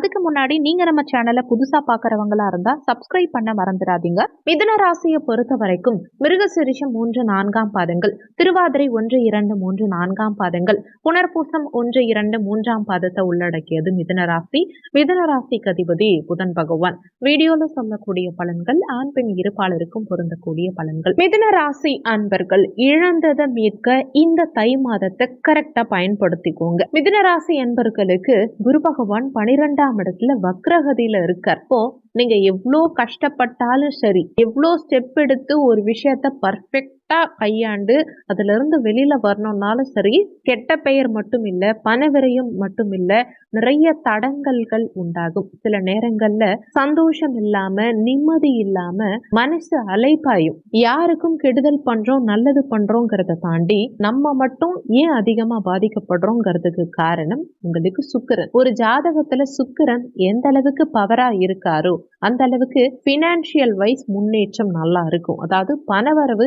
அதுக்கு முன்னாடி நீங்க நம்ம சேனலை புதுசா பாக்குறவங்களா இருந்தா சப்ஸ்கிரைப் பண்ண மறந்துடாதீங்க. மிதன ராசியை பொறுத்த வரைக்கும் மிருகசிரிஷம் மூன்று நான்காம் பாதங்கள் திருவாதிரை ஒன்று இரண்டு மூன்று நான்காம் பாதங்கள் புனர்பூசம் ஒன்று இரண்டு மூன்றாம் பாதத்தை உள்ளடக்கியது மிதன ராசி. மிதன ராசிக்கு அதிபதி புதன் பகவான். வீடியோல சொல்லக்கூடிய பலன்கள் ஆண் பெண் இருப்பாளருக்கும் பொருந்தக்கூடிய பலன்கள். மிதன ராசி அன்பர்கள் இழந்ததை மீட்க இந்த தை மாதத்தை கரெக்டா பயன்படுத்திக்கோங்க. மிதன ராசி அன்பர்களுக்கு குரு பகவான் பனிரெண்டு இரண்டாம் இடத்துல வக்ரகதியில இருக்கார் நீங்க எவ்வளோ கஷ்டப்பட்டாலும் சரி எவ்வளோ ஸ்டெப் எடுத்து ஒரு விஷயத்த பர்ஃபெக்ட் கரெக்டாக கையாண்டு அதிலிருந்து வெளியில் வரணும்னாலும் சரி கெட்ட பெயர் மட்டும் இல்லை பணவிரையும் மட்டும் இல்லை நிறைய தடங்கல்கள் உண்டாகும். சில நேரங்கள்ல சந்தோஷம் இல்லாம நிம்மதி இல்லாம மனசு அலைப்பாயும் யாருக்கும் கெடுதல் பண்றோம் நல்லது பண்ணுறோங்கிறத தாண்டி நம்ம மட்டும் ஏன் அதிகமா பாதிக்கப்படுறோங்கிறதுக்கு காரணம் உங்களுக்கு சுக்கரன். ஒரு ஜாதகத்துல சுக்கரன் எந்த அளவுக்கு பவரா இருக்காரோ அந்த அளவுக்கு பினான்சியல் வைஸ் முன்னேற்றம் நல்லா இருக்கும். அதாவது பணவரவு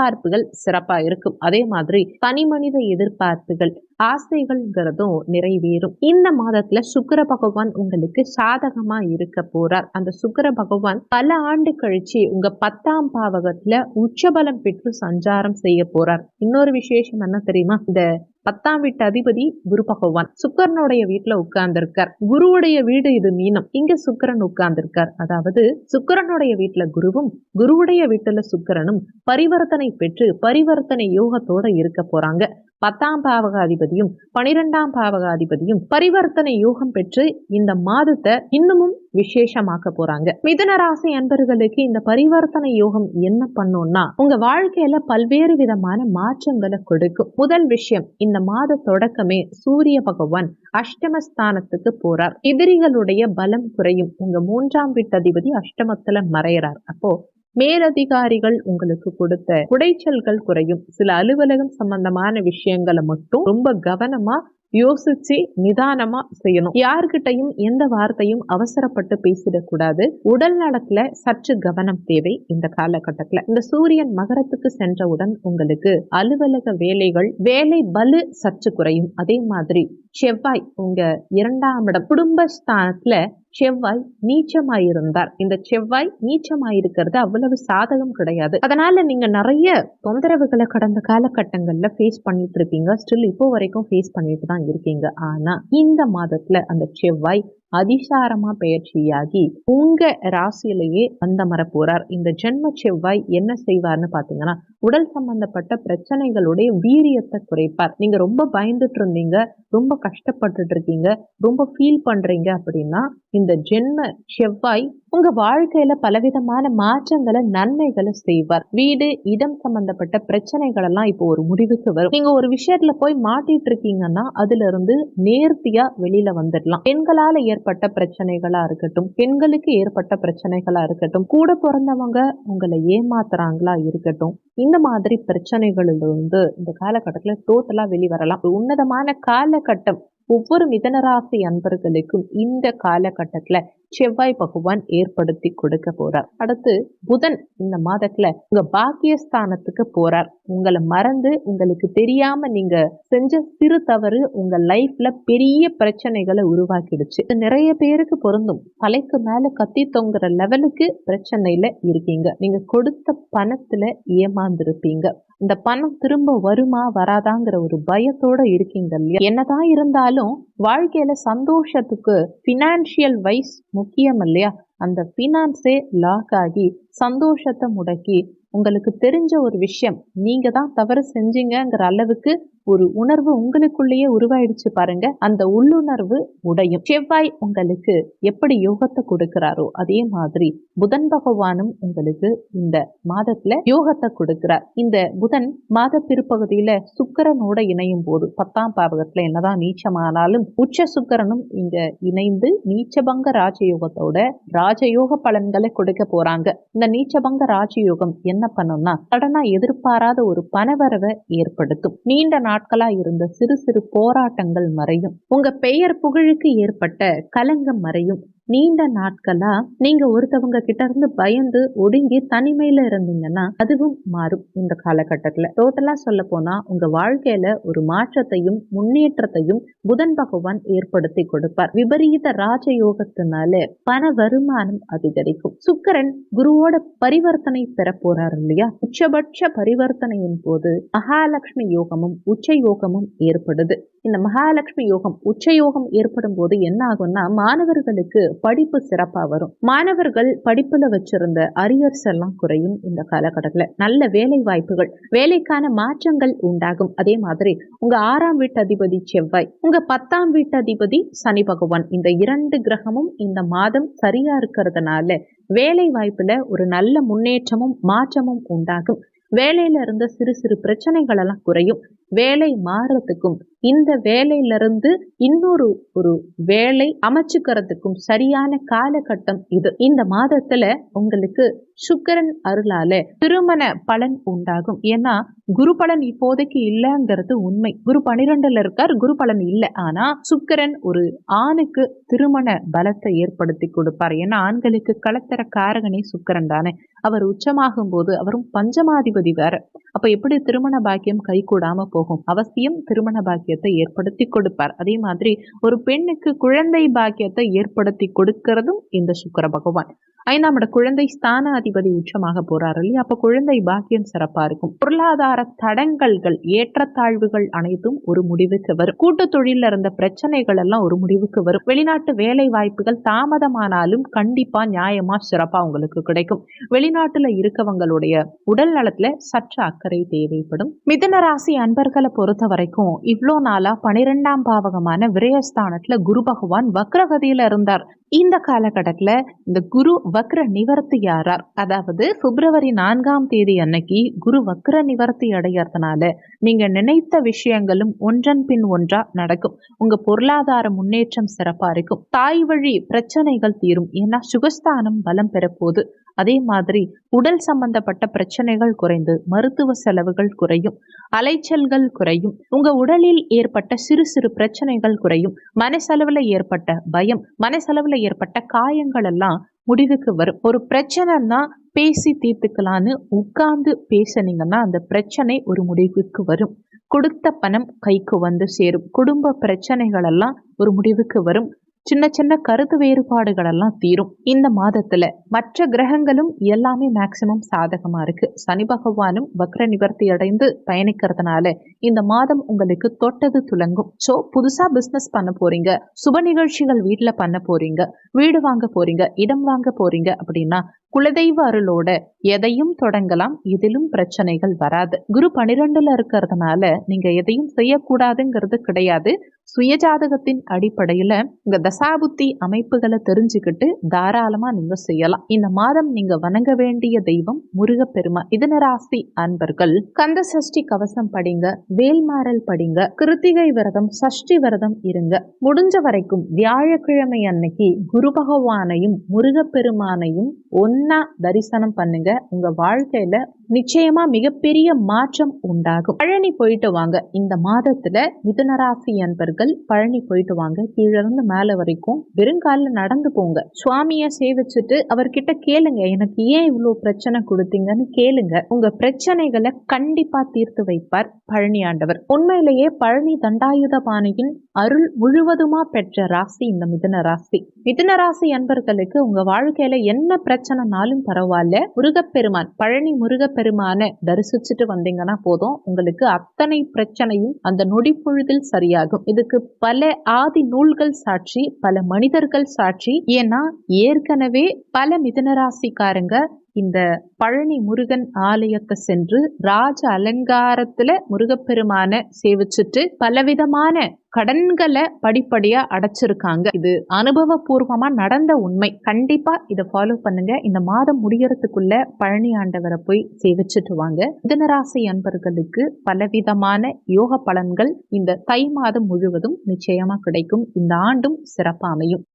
எதிர்பார்ப்புகள் சிறப்பா இருக்கும். அதே மாதிரி தனி மனித எதிர்பார்ப்புகள் ஆசைகள்ங்கிறதும் நிறைவேறும். இந்த மாதத்துல சுக்கர பகவான் உங்களுக்கு சாதகமா இருக்க போறார். அந்த சுக்கர பகவான் பல ஆண்டு கழிச்சு உங்க பத்தாம் பாவகத்துல உச்சபலம் பெற்று சஞ்சாரம் செய்ய போறார். இன்னொரு விசேஷம் என்ன தெரியுமா? இந்த பத்தாம் வீட்டு அதிபதி குரு பகவான். சுக்கரனுடைய வீட்டுல உட்கார்ந்திருக்கார். குருவுடைய வீடு இது மீனம். இங்க சுக்கரன் உட்கார்ந்திருக்கார். அதாவது சுக்கரனுடைய வீட்டுல குருவும் குருவுடைய வீட்டுல சுக்கரனும் பரிவர்த்தனை பெற்று பரிவர்த்தனை யோகத்தோட இருக்க போறாங்க. பத்தாம் பாவகாதிபதியும் பனிரெண்டாம் பாவகாதிபதியும் பரிவர்த்தனை யோகம் பெற்று இந்த மாதத்தை இன்னமும் விசேஷமாக்க போறாங்க. மிதன ராசி அன்பர்களுக்கு இந்த பரிவர்த்தனை யோகம் என்ன பண்ணும்னா உங்க வாழ்க்கையில பல்வேறு விதமான மாற்றங்களை கொடுக்கும். முதல் விஷயம் இந்த மாத தொடக்கமே சூரிய பகவான் அஷ்டமஸ்தானத்துக்கு போறார். எதிரிகளுடைய பலம் குறையும். உங்க மூன்றாம் வீட்டதிபதி அஷ்டமத்துல மறையறார். அப்போ மேலதிகாரிகள் உங்களுக்கு கொடுத்த குடைச்சல்கள் குறையும். சில அலுவலகம் சம்பந்தமான விஷயங்களை மட்டும் ரொம்ப கவனமா யோசிச்சு நிதானமா செய்யணும். யார்கிட்டையும் எந்த வார்த்தையும் அவசரப்பட்டு பேசிடக்கூடாது. உடல் நலத்துல சற்று கவனம் தேவை இந்த காலகட்டத்துல. இந்த சூரியன் மகரத்துக்கு சென்றவுடன் உங்களுக்கு அலுவலக வேலைகள் வேலை பலு சற்று குறையும். அதே மாதிரி செவ்வாய் உங்க இரண்டாம் இடம். குடும்பஸ்தானத்துல செவ்வாய் நீச்சமாயிருந்தார். இந்த செவ்வாய் நீச்சமாயிருக்கிறது அவ்வளவு சாதகம் கிடையாது. அதனால நீங்க நிறைய தொந்தரவுகளை கடந்த காலகட்டங்கள்ல ஃபேஸ் பண்ணிட்டு இருப்பீங்க ஸ்டில் இப்போ வரைக்கும் ஃபேஸ் பண்ணிட்டு தான் இருக்கீங்க. ஆனா இந்த மாதத்துல அந்த செவ்வாய் அதிசாரமா பயிற்சியாகி உங்க ராசியிலேயே அந்த மர போறார் இந்த ஜென்ம செவ்வாய் என்ன செய்வார்னு பாத்தீங்கன்னா உடல் சம்பந்தப்பட்ட பிரச்சனைகளுடைய வீரியத்தை குறைப்பார். நீங்க ரொம்ப பயந்துட்டு இருந்தீங்க ரொம்ப கஷ்டப்பட்டுட்டு இருக்கீங்க ரொம்ப ஃபீல் பண்றீங்க அப்படின்னா இந்த ஜென்ம செவ்வாய் உங்க வாழ்க்கையில பலவிதமான மாற்றங்களை நன்மைகளை செய்வார். வீடு இடம் சம்பந்தப்பட்ட பிரச்சனைகள் எல்லாம் இப்போ ஒரு முடிவுக்கு வரும். நீங்க ஒரு விஷயத்துல போய் மாட்டிட்டு இருக்கீங்கன்னா அதுல இருந்து நேர்த்தியா வெளியில வந்துடலாம். பெண்களால ஏற்பட்ட பிரச்சனைகளா இருக்கட்டும் பெண்களுக்கு ஏற்பட்ட பிரச்சனைகளா இருக்கட்டும் கூட பிறந்தவங்க உங்களை ஏமாத்துறாங்களா இருக்கட்டும் இந்த மாதிரி பிரச்சனைகளிலிருந்து இந்த காலகட்டத்தில் டோட்டலாக வெளிவரலாம். உன்னதமான காலகட்டம். ஒவ்வொரு மிதனராசி அன்பர்களுக்கும் இந்த காலகட்டத்துல செவ்வாய் பகவான் ஏற்படுத்தி கொடுக்க போறார். அடுத்து புதன் இந்த மாதத்துல உங்க பாக்கியஸ்தானத்துக்கு போறார். உங்களை மறந்து உங்களுக்கு தெரியாம நீங்க செஞ்ச சிறு தவறு உங்க லைஃப்ல பெரிய பிரச்சனைகளை உருவாக்கிடுச்சு. நிறைய பேருக்கு பொருந்தும். தலைக்கு மேல கத்தி தொங்குற லெவலுக்கு பிரச்சனையில இருக்கீங்க. நீங்க கொடுத்த பணத்துல ஏமாந்துருப்பீங்க. இந்த பணம் திரும்ப வருமா வராதாங்கிற ஒரு பயத்தோட இருக்கீங்க இல்லையா? என்னதான் இருந்தாலும் வாழ்க்கையில சந்தோஷத்துக்கு பினான்சியல் வைஸ் முக்கியம் இல்லையா? அந்த ஃபினான்ஸே லாக் ஆகி சந்தோஷத்தை முடக்கி உங்களுக்கு தெரிஞ்ச ஒரு விஷயம் நீங்க தான் தவறு செஞ்சீங்கங்கிற அளவுக்கு ஒரு உணர்வு உங்களுக்குள்ளேயே உருவாயிடுச்சு பாருங்க. அந்த உள்ளுணர்வு உடையும். செவ்வாய் உங்களுக்கு எப்படி யோகத்தை கொடுக்கிறாரோ அதே மாதிரி புதன் பகவானும் உங்களுக்கு இந்த மாதத்துல யோகத்தை கொடுக்கிறார். இந்த புதன் மாத பிற்பகுதியில சுக்கரனோட இணையும் போது பத்தாம் பாவகத்துல என்னதான் நீச்சமானாலும் உச்ச சுக்கரனும் இங்க இணைந்து நீச்சபங்க ராஜயோகத்தோட ராஜயோக பலன்களை கொடுக்க போறாங்க. இந்த நீச்சபங்க ராஜயோகம் என்ன பண்ணும்னா சடனா எதிர்பாராத ஒரு பணவரவை ஏற்படுத்தும். நீண்ட நாட்களா இருந்த சிறு சிறு போராட்டங்கள் மறையும். உங்க பெயர் புகழுக்கு ஏற்பட்ட கலங்கம் மறையும். நீண்ட நாட்களா நீங்க ஒருத்தவங்க கிட்ட இருந்து பயந்து ஒடுங்கி தனிமையில இருந்தீங்கன்னா அதுவும் மாறும் இந்த காலகட்டத்துல. டோட்டலா சொல்ல போனா உங்க வாழ்க்கையில ஒரு மாற்றத்தையும் முன்னேற்றத்தையும் புதன் பகவான் ஏற்படுத்தி கொடுப்பார். விபரீத ராஜயோகத்தினால பண வருமானம் அதிகரிக்கும். சுக்கரன் குருவோட பரிவர்த்தனை பெற போறாரு இல்லையா? உச்சபட்ச பரிவர்த்தனையின் போது மகாலட்சுமி யோகமும் உச்ச யோகமும் ஏற்படுது. இந்த மகாலட்சுமி யோகம் உச்ச யோகம் ஏற்படும் போது என்ன ஆகும்னா மாணவர்களுக்கு படிப்பு சிறப்பா வரும். மாணவர்கள் படிப்புல வச்சிருந்த அரியர்ஸ் எல்லாம் குறையும் இந்த காலகட்டத்துல. நல்ல வேலை வாய்ப்புகள் வேலைக்கான மாற்றங்கள் உண்டாகும். அதே மாதிரி உங்க ஆறாம் வீட்டு அதிபதி செவ்வாய் உங்க பத்தாம் வீட்டு அதிபதி சனி பகவான். இந்த இரண்டு கிரகமும் இந்த மாதம் சரியா இருக்கிறதுனால வேலை வாய்ப்புல ஒரு நல்ல முன்னேற்றமும் மாற்றமும் உண்டாகும். வேலையில இருந்த சிறு சிறு பிரச்சனைகள் எல்லாம் குறையும். வேலை மாறுறதுக்கும் இந்த வேலையிலிருந்து இன்னொரு ஒரு வேலை அமைச்சுக்கிறதுக்கும் சரியான காலகட்டம் இது. இந்த மாதத்துல உங்களுக்கு சுக்கரன் அருளால திருமண பலன் உண்டாகும். ஏன்னா குரு பலன் இப்போதைக்கு இல்லைங்கிறது உண்மை. குரு பனிரெண்டுல இருக்கார் குரு பலன் இல்லை. ஆனா சுக்கரன் ஒரு ஆணுக்கு திருமண பலத்தை ஏற்படுத்தி கொடுப்பார். ஏன்னா ஆண்களுக்கு களத்தர காரகனே சுக்கரன் தானே. அவர் உச்சமாகும் போது அவரும் பஞ்சமாதிபதி வேற. அப்ப எப்படி திருமண பாக்கியம் கை கூடாம போகும்? அவசியம் திருமண பாக்கியம் பாக்கியத்தை ஏற்படுத்தி கொடுப்பார். அதே மாதிரி ஒரு பெண்ணுக்கு குழந்தை பாக்கியத்தை ஏற்படுத்தி கொடுக்கிறதும் இந்த சுக்கர பகவான். ஐந்தாம் இட குழந்தை ஸ்தான அதிபதி உச்சமாக போறார் இல்லையா? அப்ப குழந்தை பாக்கியம் சிறப்பா இருக்கும். பொருளாதார தடங்கல்கள் ஏற்றத்தாழ்வுகள் அனைத்தும் ஒரு முடிவுக்கு வரும். கூட்டு தொழில இருந்த பிரச்சனைகள் எல்லாம் ஒரு முடிவுக்கு வரும். வெளிநாட்டு வேலை வாய்ப்புகள் தாமதமானாலும் கண்டிப்பா நியாயமா சிறப்பா உங்களுக்கு கிடைக்கும். வெளிநாட்டுல இருக்கவங்களுடைய உடல் நலத்துல சற்று அக்கறை தேவைப்படும். மிதன ராசி அன்பர்களை பொறுத்த வரைக்கும் இவ்வளோ நாளா பனிரெண்டாம் பாவகமான விரயஸ்தானத்துல குரு பகவான் வக்ரகதியில இருந்தார். இந்த காலகட்டத்தில் இந்த குரு வக்ர நிவர்த்தி யாரார்? அதாவது பிப்ரவரி நான்காம் தேதி அன்னைக்கு குரு வக்ர நிவர்த்தி அடையறதுனால நீங்க நினைத்த விஷயங்களும் ஒன்றன் பின் ஒன்றா நடக்கும். உங்க பொருளாதார முன்னேற்றம் சிறப்பா இருக்கும். தாய் வழி பிரச்சனைகள் தீரும். ஏன்னா சுகஸ்தானம் பலம் பெறப்போகுது அதே மாதிரி உடல் சம்பந்தப்பட்ட பிரச்சனைகள் குறைந்து மருத்துவ செலவுகள் குறையும் அலைச்சல்கள் குறையும் உங்க உடலில் ஏற்பட்ட சிறு சிறு பிரச்சனைகள் குறையும் மனசளவுல ஏற்பட்ட பயம் மனசளவுல ஏற்பட்ட காயங்கள் எல்லாம் முடிவுக்கு வரும். ஒரு பிரச்சனைன்னா பேசி தீர்த்துக்கலான்னு உட்கார்ந்து பேசுனீங்கன்னா அந்த பிரச்சனை ஒரு முடிவுக்கு வரும். கொடுத்த பணம் கைக்கு வந்து சேரும். குடும்ப பிரச்சனைகள் எல்லாம் ஒரு முடிவுக்கு வரும். சின்ன சின்ன கருத்து வேறுபாடுகள் எல்லாம் தீரும். இந்த மாதத்துல மற்ற கிரகங்களும் எல்லாமே மேக்சிமம் சாதகமா இருக்கு. சனி பகவானும் வக்ர நிவர்த்தி அடைந்து பயணிக்கிறதுனால இந்த மாதம் உங்களுக்கு தொட்டது துலங்கும். ஸோ புதுசா பிசினஸ் பண்ண போறீங்க. சுப நிகழ்ச்சிகள் வீட்டுல பண்ண போறீங்க. வீடு வாங்க போறீங்க. இடம் வாங்க போறீங்க அப்படின்னா குலதெய்வ அருளோட எதையும் தொடங்கலாம் எதிலும் பிரச்சனைகள் வராது. குரு பனிரெண்டுல இருக்கிறதுனால நீங்க எதையும் செய்யக்கூடாதுங்கிறது கிடையாது. சுயஜாதகத்தின் அடிப்படையில உங்க தசாபுத்தி அமைப்புகளை தெரிஞ்சுக்கிட்டு தாராளமா நீங்க செய்யலாம். இந்த மாதம் நீங்க வணங்க வேண்டிய தெய்வம் முருகப்பெருமா இதன ராசி அன்பர்கள் கந்த சஷ்டி கவசம் படிங்க வேல்மாறல் படிங்க கிருத்திகை விரதம் சஷ்டி விரதம் இருங்க. முடிஞ்ச வரைக்கும் வியாழக்கிழமை அன்னைக்கு குரு பகவானையும் முருகப்பெருமானையும் ஒன் தரிசனம் பண்ணுங்க. உங்க வாழ்க்கையில நிச்சயமா மிகப்பெரிய மாற்றம் உண்டாகும். பழனி போயிட்டு வாங்க. இந்த மாதத்துல மிதுனராசி அன்பர்கள் பழனி போயிட்டு வாங்க. கீழிருந்து மேல வரைக்கும் வெறுங்காலில் நடந்து போங்க. சுவாமிய சேவிச்சுட்டு அவர்கிட்ட கேளுங்க. எனக்கு ஏன் இவ்வளவு பிரச்சனை கொடுத்தீங்கன்னு கேளுங்க. உங்க பிரச்சனைகளை கண்டிப்பா தீர்த்து வைப்பார் பழனி ஆண்டவர். உண்மையிலேயே பழனி தண்டாயுத பாணியின் அருள் முழுவதுமா பெற்ற ராசி இந்த மிதுன ராசி. மிதுன ராசி அன்பர்களுக்கு உங்க வாழ்க்கையில என்ன பிரச்சனைனாலும் பரவாயில்ல. முருகப்பெருமான் பழனி முருகப்பெருமான தரிசிச்சுட்டு வந்தீங்கன்னா போதும். உங்களுக்கு அத்தனை பிரச்சனையும் அந்த நொடி பொழுதில் சரியாகும். இதுக்கு பல ஆதி நூல்கள் சாட்சி பல மனிதர்கள் சாட்சி. ஏன்னா ஏற்கனவே பல மிதுன ராசிக்காரங்க இந்த பழனி முருகன் ஆலயத்தை சென்று ராஜ அலங்காரத்துல முருகப்பெருமான சேவிச்சுட்டு பலவிதமான கடன்களை படிப்படியா அடைச்சிருக்காங்க. இது அனுபவபூர்வமா நடந்த உண்மை. கண்டிப்பா இதை ஃபாலோ பண்ணுங்க. இந்த மாதம் முடியறதுக்குள்ள பழனி ஆண்டவரை போய் சேவிச்சுட்டு வாங்க. மிதனராசி அன்பர்களுக்கு பலவிதமான யோக பலன்கள் இந்த தை மாதம் முழுவதும் நிச்சயமா கிடைக்கும். இந்த ஆண்டும் சிறப்பா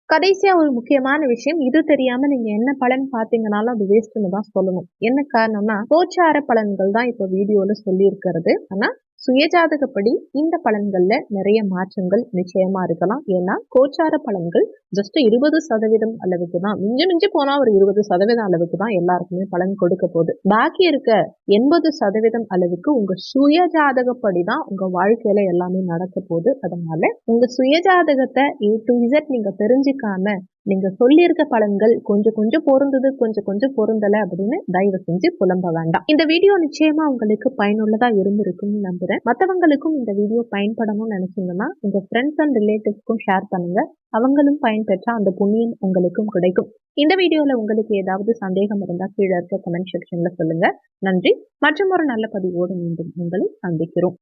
கடைசியா ஒரு முக்கியமான விஷயம் இது தெரியாம நீங்க என்ன பலன் பாத்தீங்கன்னாலும் அது வேஸ்ட்னு தான் சொல்லணும். என்ன காரணம்னா கோச்சார பலன்கள் தான் இப்போ வீடியோல சொல்லி இருக்கிறது ஆனா சுயஜாதகப்படி இந்த பலன்கள்ல நிறைய மாற்றங்கள் நிச்சயமா இருக்கலாம். ஏன்னா கோச்சார பலன்கள் ஜஸ்ட் இருபது சதவீதம் அளவுக்கு தான் மிஞ்சி மிஞ்சி போனா ஒரு இருபது சதவீதம் அளவுக்கு தான் எல்லாருக்குமே பலன் கொடுக்க போகுது. பாக்கி இருக்க எண்பது சதவீதம் அளவுக்கு உங்க சுயஜாதகப்படி தான் உங்க வாழ்க்கையில எல்லாமே நடக்க போகுது. அதனால உங்க சுயஜாதகத்தை ஏ டு இசட் நீங்க தெரிஞ்சுக்காம நீங்க சொல்லியிருக்க பலன்கள் கொஞ்சம் கொஞ்சம் பொருந்தது கொஞ்சம் கொஞ்சம் பொருந்தல அப்படின்னு தயவு செஞ்சு புலம்ப வேண்டாம். இந்த வீடியோ நிச்சயமா உங்களுக்கு பயனுள்ளதா இருந்திருக்கும்னு நம்புறேன். மற்றவங்களுக்கும் இந்த வீடியோ பயன்படணும்னு நினைச்சீங்கன்னா உங்க ஃப்ரெண்ட்ஸ் அண்ட் ரிலேட்டிவ்ஸ்க்கும் ஷேர் பண்ணுங்க. அவங்களும் பயன் பயன்பெற்றா அந்த புண்ணியம் உங்களுக்கும் கிடைக்கும். இந்த வீடியோல உங்களுக்கு ஏதாவது சந்தேகம் இருந்தா கீழே இருக்க கமெண்ட் செக்ஷன்ல சொல்லுங்க. நன்றி. மற்றும் ஒரு நல்ல பதிவோடு மீண்டும் உங்களை சந்திக்கிறோம்.